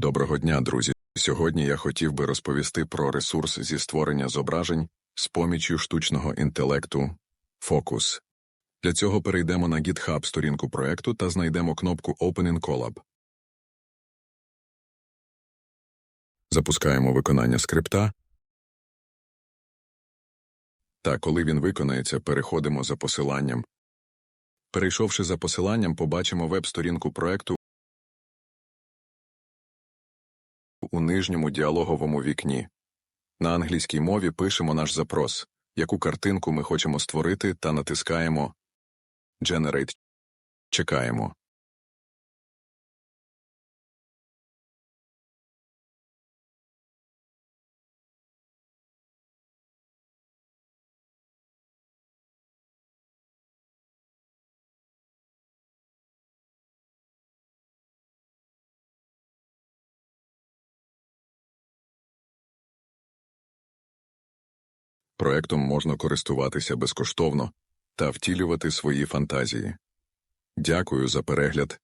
Доброго дня, друзі. Сьогодні я хотів би розповісти про ресурс зі створення зображень з поміччю штучного інтелекту Focus. Для цього перейдемо на GitHub сторінку проекту та знайдемо кнопку Open Collab. Запускаємо виконання скрипта. Та коли він виконається, переходимо за посиланням. Перейшовши за посиланням, побачимо веб-сторінку проекту у нижньому діалоговому вікні. На англійській мові пишемо наш запрос, яку картинку ми хочемо створити, та натискаємо Generate. Чекаємо. Проектом можна користуватися безкоштовно та втілювати свої фантазії. Дякую за перегляд